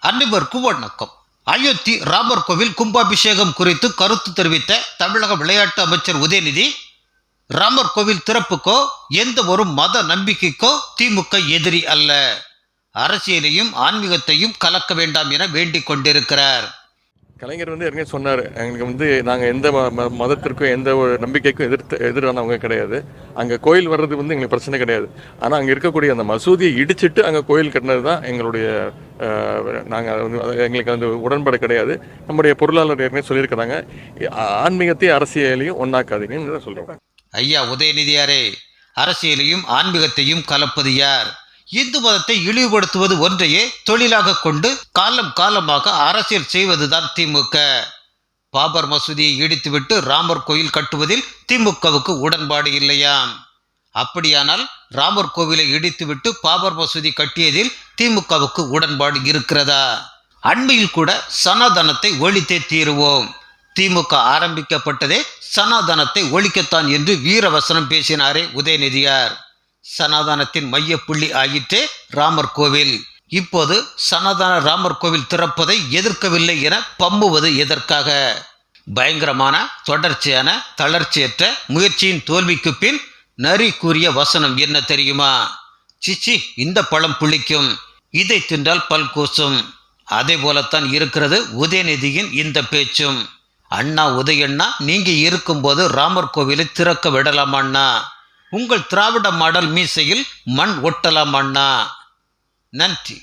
அனைவருக்கும் வணக்கம் அயோத்தி ராமர் கோவில் கும்பாபிஷேகம் குறித்து கருத்து தெரிவித்த தமிழக விளையாட்டு அமைச்சர் உதயநிதி ராமர் கோவில் திறப்புக்கோ எந்த ஒரு மத நம்பிக்கைக்கோ திமுக எதிரி அல்ல. அரசியலையும் ஆன்மீகத்தையும் கலக்க வேண்டாம் என வேண்டிக் கொண்டிருக்கிறார். கலைஞர் வந்து ஏற்கனவே சொன்னார். எங்களுக்கு வந்து நாங்கள் எந்த ம- ம- மதத்திற்கும் எந்த ஒரு நம்பிக்கைக்கும் எதிர்த்து எதிரானவங்க கிடையாது. அங்கே கோயில் வர்றது வந்து எங்களுக்கு பிரச்சனை கிடையாது. ஆனால் அங்கே இருக்கக்கூடிய அந்த மசூதியை இடிச்சிட்டு அங்கே கோயில் கட்டினது தான் எங்களுடைய நாங்கள் வந்து எங்களுக்கு அந்த உடன்பாடு கிடையாது. நம்முடைய பொருளாளர் ஏற்கனவே சொல்லியிருக்கிறாங்க. ஆன்மீகத்தையும் அரசியலையும் ஒன்றாக்காதீங்கன்னு தான் சொல்கிறோம் ஐயா உதயநிதியாரே அரசியலையும் ஆன்மீகத்தையும் கலப்பது யார்? இந்து மதத்தை இழிவுபடுத்துவது ஒன்றையே தொழிலாக கொண்டு காலம் காலமாக அரசியல் செய்வதுதான் திமுக. பாபர் மசூதியை இடித்துவிட்டு ராமர் கோயில் கட்டுவதில் திமுகவுக்கு உடன்பாடு இல்லையாம். அப்படியானால் ராமர் கோவிலை இடித்துவிட்டு பாபர் மசூதி கட்டியதில் திமுகவுக்கு உடன்பாடு இருக்கிறதா? அண்மையில் கூட சனாதனத்தை ஒழித்தே தீருவோம். திமுக ஆரம்பிக்கப்பட்டதே சனாதனத்தை ஒழிக்கத்தான் என்று வீரவசனம் பேசினாரே உதயநிதியார். சனாதனத்தின் மையப்புள்ளி ஆயிற்றே ராமர் கோவில். இப்போது சனாதன ராமர் கோவில் திறப்பதை எதிர்க்கவில்லை என பம்புவது எதற்காக? பயங்கரமான தொடர்ச்சியான தளர்ச்சியற்ற முயற்சியின் தோல்விக்கு பின் நரி கூறிய வசனம் என்ன தெரியுமா? சிச்சி இந்த பழம் புளிக்கும். இதை தின்றால் பல் கூசும். அதே போலத்தான் இருக்கிறது உதயநிதியின் இந்த பேச்சும். அண்ணா உதயண்ணா நீங்க இருக்கும்போது ராமர் கோவிலை திறக்க விடலாமாண்ணா உங்கள் திராவிட மாடல் மீசையில் மண் ஒட்டலாமாண்ணா நன்றி.